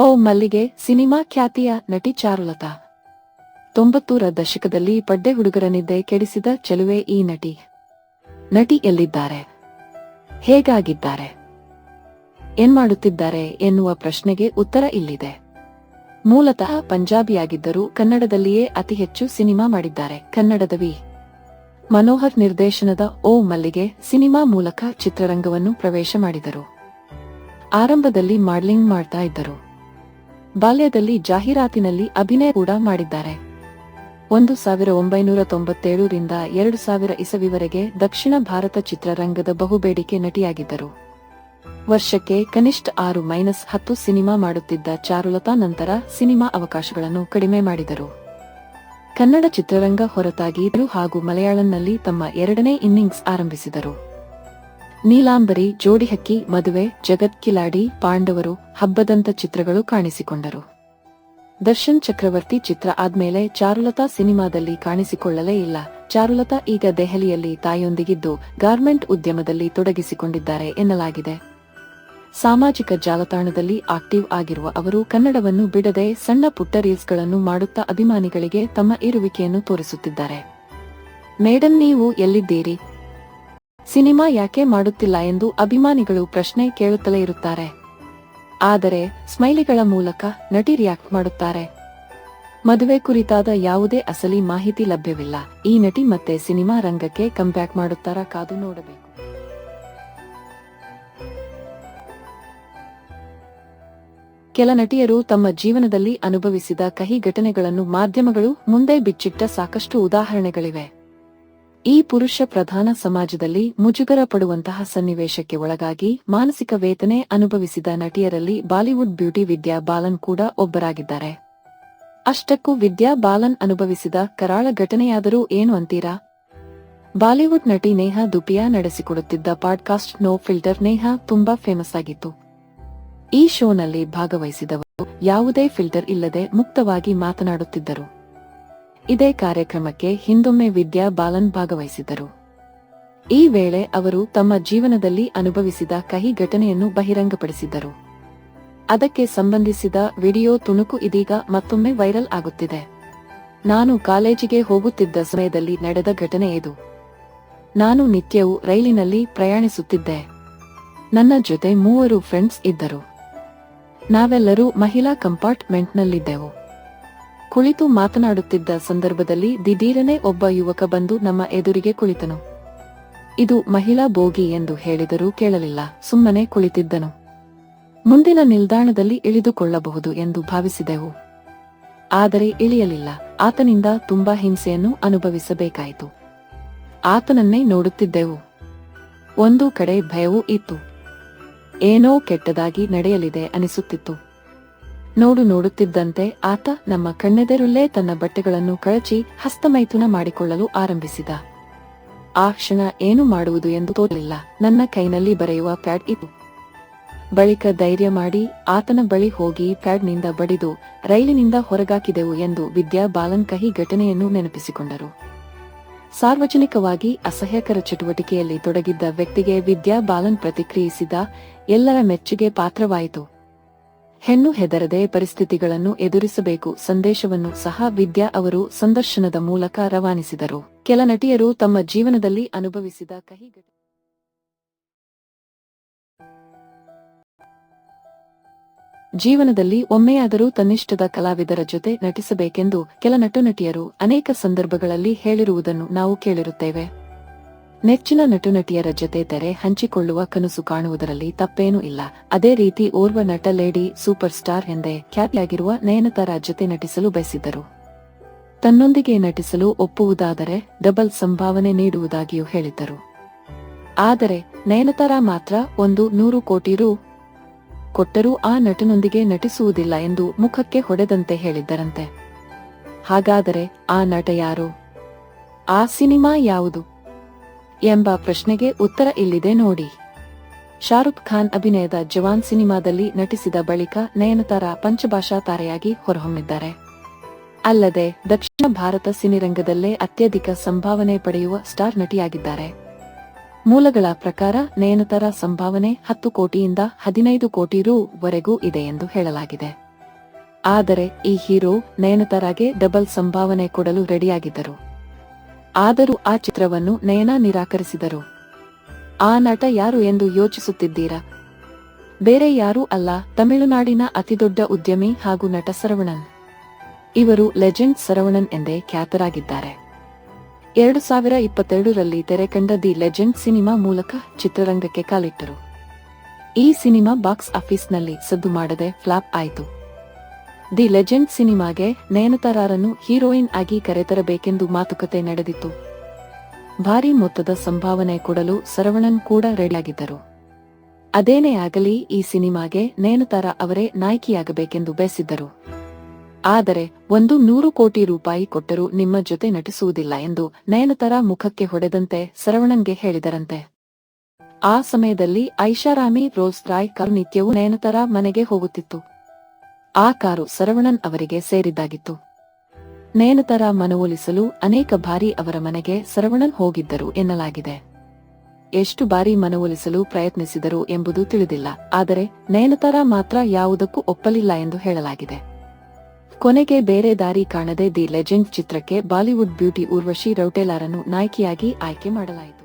ಓ ಮಲ್ಲಿಗೆ, ಸಿನಿಮಾ ಖ್ಯಾತಿಯ ನಟಿ ಚಾರುಲತಾ. ತೊಂಬತ್ತೂರ ದಶಕದಲ್ಲಿ ಪಡ್ಡೆ ಹುಡುಗರನಿದ್ದೆ ಕೆಡಿಸಿದ ಚೆಲುವೆ ಈ ನಟಿ. ನಟಿ ಎಲ್ಲಿದ್ದಾರೆ? ಹೇಗಾಗಿದ್ದಾರೆ? ಏನ್ ಮಾಡುತ್ತಿದ್ದಾರೆ ಎನ್ನುವ ಪ್ರಶ್ನೆಗೆ ಉತ್ತರ ಇಲ್ಲಿದೆ. ಮೂಲತಃ ಪಂಜಾಬಿಯಾಗಿದ್ದರೂ ಕನ್ನಡದಲ್ಲಿಯೇ ಅತಿ ಹೆಚ್ಚು ಸಿನಿಮಾ ಮಾಡಿದ್ದಾರೆ. ಕನ್ನಡದ ವಿ. ಮನೋಹರ್ ನಿರ್ದೇಶನದ ಓ ಮಲ್ಲಿಗೆ ಸಿನಿಮಾ ಮೂಲಕ ಚಿತ್ರರಂಗವನ್ನು ಪ್ರವೇಶ ಮಾಡಿದರು. ಆರಂಭದಲ್ಲಿ ಮಾಡ್ಲಿಂಗ್ ಮಾಡ್ತಾ ಇದ್ದರು. ಬಾಲ್ಯದಲ್ಲಿ ಜಾಹೀರಾತಿನಲ್ಲಿ ಅಭಿನಯ ಕೂಡ ಮಾಡಿದ್ದಾರೆ. ಒಂದು ಸಾವಿರ ಒಂಬೈನೂರ ತೊಂಬತ್ತೇಳರಿಂದ ಎರಡು ಸಾವಿರ ಇಸವಿವರೆಗೆ ದಕ್ಷಿಣ ಭಾರತ ಚಿತ್ರರಂಗದ ಬಹುಬೇಡಿಕೆ ನಟಿಯಾಗಿದ್ದರು. ವರ್ಷಕ್ಕೆ ಕನಿಷ್ಠ ಆರು ಮೈನಸ್ ಹತ್ತು ಸಿನಿಮಾ ಮಾಡುತ್ತಿದ್ದ ಚಾರುಲತಾ ನಂತರ ಸಿನಿಮಾ ಅವಕಾಶಗಳನ್ನು ಕಡಿಮೆ ಮಾಡಿದರು. ಕನ್ನಡ ಚಿತ್ರರಂಗ ಹೊರತಾಗಿ ಹಾಗೂ ಮಲಯಾಳಂನಲ್ಲಿ ತಮ್ಮ ಎರಡನೇ ಇನ್ನಿಂಗ್ಸ್ ಆರಂಭಿಸಿದರು. ನೀಲಾಂಬರಿ ಜೋಡಿಹಕ್ಕಿ ಮದುವೆ, ಜಗತ್ ಕಿಲಾಡಿ, ಪಾಂಡವರು, ಹಬ್ಬದಂತ ಚಿತ್ರಗಳು ಕಾಣಿಸಿಕೊಂಡರು. ದರ್ಶನ್ ಚಕ್ರವರ್ತಿ ಚಿತ್ರ ಆದ್ಮೇಲೆ ಚಾರುಲತಾ ಸಿನಿಮಾದಲ್ಲಿ ಕಾಣಿಸಿಕೊಳ್ಳಲೇ ಇಲ್ಲ. ಚಾರುಲತಾ ಈಗ ದೆಹಲಿಯಲ್ಲಿ ತಾಯಿಯೊಂದಿಗಿದ್ದು ಗಾರ್ಮೆಂಟ್ ಉದ್ಯಮದಲ್ಲಿ ತೊಡಗಿಸಿಕೊಂಡಿದ್ದಾರೆ ಎನ್ನಲಾಗಿದೆ. ಸಾಮಾಜಿಕ ಜಾಲತಾಣದಲ್ಲಿ ಆಕ್ಟಿವ್ ಆಗಿರುವ ಅವರು ಕನ್ನಡವನ್ನು ಬಿಡದೆ ಸಣ್ಣ ಪುಟ್ಟ ರೀಲ್ಸ್ಗಳನ್ನು ಮಾಡುತ್ತಾ ಅಭಿಮಾನಿಗಳಿಗೆ ತಮ್ಮ ಇರುವಿಕೆಯನ್ನು ತೋರಿಸುತ್ತಿದ್ದಾರೆ. ಮೇಡಮ್ ನೀವು ಎಲ್ಲಿದ್ದೀರಿ? ಸಿನಿಮಾ ಯಾಕೆ ಮಾಡುತ್ತಿಲ್ಲ ಎಂದು ಅಭಿಮಾನಿಗಳು ಪ್ರಶ್ನೆ ಕೇಳುತ್ತಲೇ ಇರುತ್ತಾರೆ. ಆದರೆ, ಸ್ಮೈಲಿಗಳ ಮೂಲಕ ನಟಿ ರಿಯಾಕ್ಟ್ ಮಾಡುತ್ತಾರೆ. ಮದುವೆ ಕುರಿತಾದ ಯಾವುದೇ ಅಸಲಿ ಮಾಹಿತಿ ಲಭ್ಯವಿಲ್ಲ. ಈ ನಟಿ ಮತ್ತೆ ಸಿನಿಮಾ ರಂಗಕ್ಕೆ ಕಂಬ್ಯಾಕ್ ಮಾಡುತ್ತಾರಾ ಕಾದು ನೋಡಬೇಕು. ಕೆಲ ನಟಿಯರು ತಮ್ಮ ಜೀವನದಲ್ಲಿ ಅನುಭವಿಸಿದ ಕಹಿ ಘಟನೆಗಳನ್ನು ಮಾಧ್ಯಮಗಳು ಮುಂದೆ ಬಿಚ್ಚಿಟ್ಟ ಸಾಕಷ್ಟು ಉದಾಹರಣೆಗಳಿವೆ. ಈ ಪುರುಷ ಪ್ರಧಾನ ಸಮಾಜದಲ್ಲಿ ಮುಜುಗರ ಪಡುವಂತಹ ಸನ್ನಿವೇಶಕ್ಕೆ ಒಳಗಾಗಿ ಮಾನಸಿಕ ವೇತನೆ ಅನುಭವಿಸಿದ ನಟಿಯರಲ್ಲಿ ಬಾಲಿವುಡ್ ಬ್ಯೂಟಿ ವಿದ್ಯಾ ಬಾಲನ್ ಕೂಡ ಒಬ್ಬರಾಗಿದ್ದಾರೆ. ಅಷ್ಟಕ್ಕೂ ವಿದ್ಯಾ ಬಾಲನ್ ಅನುಭವಿಸಿದ ಕರಾಳ ಘಟನೆಯಾದರೂ ಏನು ಅಂತೀರಾ? ಬಾಲಿವುಡ್ ನಟಿ ನೇಹಾ ದುಪಿಯಾ ನಡೆಸಿಕೊಡುತ್ತಿದ್ದ ಪಾಡ್ಕಾಸ್ಟ್ ನೋ ಫಿಲ್ಟರ್ ನೇಹಾ ತುಂಬಾ ಫೇಮಸ್ ಆಗಿತ್ತು. ಈ ಶೋನಲ್ಲಿ ಭಾಗವಹಿಸಿದವರು ಯಾವುದೇ ಫಿಲ್ಟರ್ ಇಲ್ಲದೆ ಮುಕ್ತವಾಗಿ ಮಾತನಾಡುತ್ತಿದ್ದರು. ಇದೇ ಕಾರ್ಯಕ್ರಮಕ್ಕೆ ಹಿಂದೊಮ್ಮೆ ವಿದ್ಯಾ ಬಾಲನ್ ಭಾಗವಹಿಸಿದ್ದರು ಈ ವೇಳೆ ಅವರು ತಮ್ಮ ಜೀವನದಲ್ಲಿ ಅನುಭವಿಸಿದ ಕಹಿ ಘಟನೆಯನ್ನು ಬಹಿರಂಗಪಡಿಸಿದ್ದರು ಅದಕ್ಕೆ ಸಂಬಂಧಿಸಿದ ವಿಡಿಯೋ ತುಣುಕು ಇದೀಗ ಮತ್ತೊಮ್ಮೆ ವೈರಲ್ ಆಗುತ್ತಿದೆ. ನಾನು ಕಾಲೇಜಿಗೆ ಹೋಗುತ್ತಿದ್ದ ಸಮಯದಲ್ಲಿ ನಡೆದ ಘಟನೆ ಇದು. ನಾನು ನಿತ್ಯವೂ ರೈಲಿನಲ್ಲಿ ಪ್ರಯಾಣಿಸುತ್ತಿದ್ದೆ. ನನ್ನ ಜೊತೆ ಮೂವರು ಫ್ರೆಂಡ್ಸ್ ಇದ್ದರು. ನಾವೆಲ್ಲರೂ ಮಹಿಳಾ ಕಂಪಾರ್ಟ್ಮೆಂಟ್ನಲ್ಲಿದ್ದೆವು. ಕುಳಿತು ಮಾತನಾಡುತ್ತಿದ್ದ ಸಂದರ್ಭದಲ್ಲಿ ದಿಢೀರನೆ ಒಬ್ಬ ಯುವಕ ಬಂದು ನಮ್ಮ ಎದುರಿಗೆ ಕುಳಿತನು. ಇದು ಮಹಿಳಾ ಬೋಗಿ ಎಂದು ಹೇಳಿದರೂ ಕೇಳಲಿಲ್ಲ, ಸುಮ್ಮನೆ ಕುಳಿತಿದ್ದನು. ಮುಂದಿನ ನಿಲ್ದಾಣದಲ್ಲಿ ಇಳಿದುಕೊಳ್ಳಬಹುದು ಎಂದು ಭಾವಿಸಿದೆವು. ಆದರೆ ಇಳಿಯಲಿಲ್ಲ, ಆತನಿಂದ ತುಂಬಾ ಹಿಂಸೆಯನ್ನು ಅನುಭವಿಸಬೇಕಾಯಿತು. ಆತನನ್ನೇ ನೋಡುತ್ತಿದ್ದೆವು. ಒಂದು ಕಡೆ ಭಯವೂ ಇತ್ತು. ಏನೋ ಕೆಟ್ಟದಾಗಿ ನಡೆಯಲಿದೆ ಅನಿಸುತ್ತಿತ್ತು. ನೋಡು ನೋಡುತ್ತಿದ್ದಂತೆ ಆತ ನಮ್ಮ ಕಣ್ಣೆದೆರುಲ್ಲೇ ತನ್ನ ಬಟ್ಟೆಗಳನ್ನು ಕಳಚಿ ಹಸ್ತಮೈಥುನ ಮಾಡಿಕೊಳ್ಳಲು ಆರಂಭಿಸಿದ. ಆ ಕ್ಷಣ ಏನು ಮಾಡುವುದು ಎಂದು ತೋರಲಿಲ್ಲ ನನ್ನ ಕೈನಲ್ಲಿ ಬರೆಯುವ ಪ್ಯಾಡ್ ಇತ್ತು. ಬಳಿಕ ಧೈರ್ಯ ಮಾಡಿ ಆತನ ಬಳಿ ಹೋಗಿ ಪ್ಯಾಡ್ನಿಂದ ಬಡಿದು ರೈಲಿನಿಂದ ಹೊರಗಾಕಿದೆವು ಎಂದು ವಿದ್ಯಾ ಬಾಲನ್ ಕಹಿ ಘಟನೆಯನ್ನು ನೆನಪಿಸಿಕೊಂಡರು. ಸಾರ್ವಜನಿಕವಾಗಿ ಅಸಹ್ಯಕರ ಚಟುವಟಿಕೆಯಲ್ಲಿ ತೊಡಗಿದ್ದ ವ್ಯಕ್ತಿಗೆ ವಿದ್ಯಾ ಬಾಲನ್ ಪ್ರತಿಕ್ರಿಯಿಸಿದ, ಎಲ್ಲರ ಮೆಚ್ಚುಗೆ ಪಾತ್ರವಾಯಿತು. ಹೆಣ್ಣು ಹೆದರದೆ ಪರಿಸ್ಥಿತಿಗಳನ್ನು ಎದುರಿಸಬೇಕು ಸಂದೇಶವನ್ನು ಸಹ ವಿದ್ಯಾ ಅವರು ಸಂದರ್ಶನದ ಮೂಲಕ ರವಾನಿಸಿದರು. ಕೆಲ ನಟಿಯರು ತಮ್ಮ ಜೀವನದಲ್ಲಿ ಅನುಭವಿಸಿದ ಕಹಿ ಜೀವನದಲ್ಲಿ ಒಮ್ಮೆಯಾದರೂ ತನ್ನಿಷ್ಟದ ಕಲಾವಿದರ ಜೊತೆ ನಟಿಸಬೇಕೆಂದು ಕೆಲ ನಟು ನಟಿಯರು ಅನೇಕ ಸಂದರ್ಭಗಳಲ್ಲಿ ಹೇಳಿರುವುದನ್ನು ನಾವು ಕೇಳಿರುತ್ತೇವೆ. ನೆಚ್ಚಿನ ನಟುನಟಿಯರ ಜತೆ ತೆರೆ ಹಂಚಿಕೊಳ್ಳುವ ಕನಸು ಕಾಣುವುದರಲ್ಲಿ ತಪ್ಪೇನೂ ಇಲ್ಲ. ಅದೇ ರೀತಿ ಓರ್ವ ನಟ ಲೇಡಿ ಸೂಪರ್ ಸ್ಟಾರ್ ಎಂದೇ ಖ್ಯಾತಿಯಾಗಿರುವ ನಯನತಾರ ಜೊತೆ ನಟಿಸಲು ಬಯಸಿದ್ದರು. ತನ್ನೊಂದಿಗೆ ನಟಿಸಲು ಒಪ್ಪುವುದಾದರೆ ಡಬಲ್ ಸಂಭಾವನೆ ನೀಡುವುದಾಗಿಯೂ ಹೇಳಿದ್ದರು. ಆದರೆ ನಯನತಾರ ಮಾತ್ರ ಒಂದು ನೂರು ಕೋಟಿ ರು ಕೊಟ್ಟರೂ ಆ ನಟನೊಂದಿಗೆ ನಟಿಸುವುದಿಲ್ಲ ಎಂದು ಮುಖಕ್ಕೆ ಹೊಡೆದಂತೆ ಹೇಳಿದ್ದರಂತೆ. ಹಾಗಾದರೆ ಆ ನಟ ಯಾರು? ಆ ಸಿನಿಮಾ ಯಾವುದು? ಎಂಬ ಪ್ರಶ್ನೆಗೆ ಉತ್ತರ ಇಲ್ಲಿದೆ ನೋಡಿ. ಶಾರುಖ್ ಖಾನ್ ಅಭಿನಯದ ಜವಾನ್ ಸಿನಿಮಾದಲ್ಲಿ ನಟಿಸಿದ ಬಳಿಕ ನಯನತಾರ ಪಂಚಭಾಷಾ ತಾರೆಯಾಗಿ ಹೊರಹೊಮ್ಮಿದ್ದಾರೆ. ಅಲ್ಲದೆ, ದಕ್ಷಿಣ ಭಾರತ ಸಿನಿರಂಗದಲ್ಲೇ ಅತ್ಯಧಿಕ ಸಂಭಾವನೆ ಪಡೆಯುವ ಸ್ಟಾರ್ ನಟಿಯಾಗಿದ್ದಾರೆ. ಮೂಲಗಳ ಪ್ರಕಾರ ನಯನತಾರ ಸಂಭಾವನೆ ಹತ್ತು ಕೋಟಿಯಿಂದ ಹದಿನೈದು ಕೋಟಿ ರು ವರೆಗೂ ಇದೆ ಎಂದು ಹೇಳಲಾಗಿದೆ. ಆದರೆ, ಈ ಹೀರೋ ನಯನತಾರಾಗೆ ಡಬಲ್ ಸಂಭಾವನೆ ಕೊಡಲು ರೆಡಿಯಾಗಿದ್ದರು. ಆದರೂ ಆ ಚಿತ್ರವನ್ನು ನಯನ ನಿರಾಕರಿಸಿದರು. ಆ ನಟ ಯಾರು ಎಂದು ಯೋಚಿಸುತ್ತಿದ್ದೀರಾ? ಬೇರೆ ಯಾರೂ ಅಲ್ಲ, ತಮಿಳುನಾಡಿನ ಅತಿದೊಡ್ಡ ಉದ್ಯಮಿ ಹಾಗೂ ನಟ ಸರವಣನ್. ಇವರು ಲೆಜೆಂಡ್ ಸರವಣನ್ ಎಂದೇ ಖ್ಯಾತರಾಗಿದ್ದಾರೆ. ಎರಡು ಸಾವಿರ ಇಪ್ಪತ್ತೆರಡರಲ್ಲಿ ತೆರೆಕಂಡ ದಿ ಲೆಜೆಂಡ್ ಸಿನಿಮಾ ಮೂಲಕ ಚಿತ್ರರಂಗಕ್ಕೆ ಕಾಲಿಟ್ಟರು. ಈ ಸಿನಿಮಾ ಬಾಕ್ಸ್ ಆಫೀಸ್ನಲ್ಲಿ ಸದ್ದು ಮಾಡದೆ ಫ್ಲಾಪ್ ಆಯಿತು. ದಿ ಲೆಜೆಂಡ್ ಸಿನಿಮಾಗೆ ನಯನತಾರಾರನ್ನು ಹೀರೋಯಿನ್ ಆಗಿ ಕರೆತರಬೇಕೆಂದು ಮಾತುಕತೆ ನಡೆದಿತ್ತು. ಭಾರಿ ಮೊತ್ತದ ಸಂಭಾವನೆ ಕೊಡಲು ಸರವಣನ್ ಕೂಡ ರೆಡಿಯಾಗಿದ್ದರು. ಅದೇನೇ ಆಗಲಿ, ಈ ಸಿನಿಮಾಗೆ ನಯನತಾರ ಅವರೇ ನಾಯಕಿಯಾಗಬೇಕೆಂದು ಬಯಸಿದ್ದರು. ಆದರೆ, ಒಂದು ನೂರು ಕೋಟಿ ರೂಪಾಯಿ ಕೊಟ್ಟರೂ ನಿಮ್ಮ ಜೊತೆ ನಟಿಸುವುದಿಲ್ಲ ಎಂದು ನಯನತಾರ ಮುಖಕ್ಕೆ ಹೊಡೆದಂತೆ ಸರವಣನ್ಗೆ ಹೇಳಿದರಂತೆ. ಆ ಸಮಯದಲ್ಲಿ ಐಷಾರಾಮಿ ರೋಸ್ ರಾಯ್ ಕರುನಿತ್ಯವೂ ನಯನತಾರ ಮನೆಗೆ ಹೋಗುತ್ತಿತ್ತು. ಆ ಕಾರು ಸರವಣನ್ ಅವರಿಗೆ ಸೇರಿದ್ದಾಗಿತ್ತು. ನಯನತಾರ ಮನವೊಲಿಸಲು ಅನೇಕ ಬಾರಿ ಅವರ ಮನೆಗೆ ಸರವಣನ್ ಹೋಗಿದ್ದರು ಎನ್ನಲಾಗಿದೆ. ಎಷ್ಟು ಬಾರಿ ಮನವೊಲಿಸಲು ಪ್ರಯತ್ನಿಸಿದರು ಎಂಬುದು ತಿಳಿದಿಲ್ಲ, ಆದರೆ ನಯನತಾರ ಮಾತ್ರ ಯಾವುದಕ್ಕೂ ಒಪ್ಪಲಿಲ್ಲ ಎಂದು ಹೇಳಲಾಗಿದೆ. ಕೊನೆಗೆ ಬೇರೆ ದಾರಿ ಕಾಣದೆ ದಿ ಲೆಜೆಂಡ್ ಚಿತ್ರಕ್ಕೆ ಬಾಲಿವುಡ್ ಬ್ಯೂಟಿ ಊರ್ವಶಿ ರೌಟೆಲಾರನ್ನು ನಾಯಕಿಯಾಗಿ ಆಯ್ಕೆ ಮಾಡಲಾಯಿತು.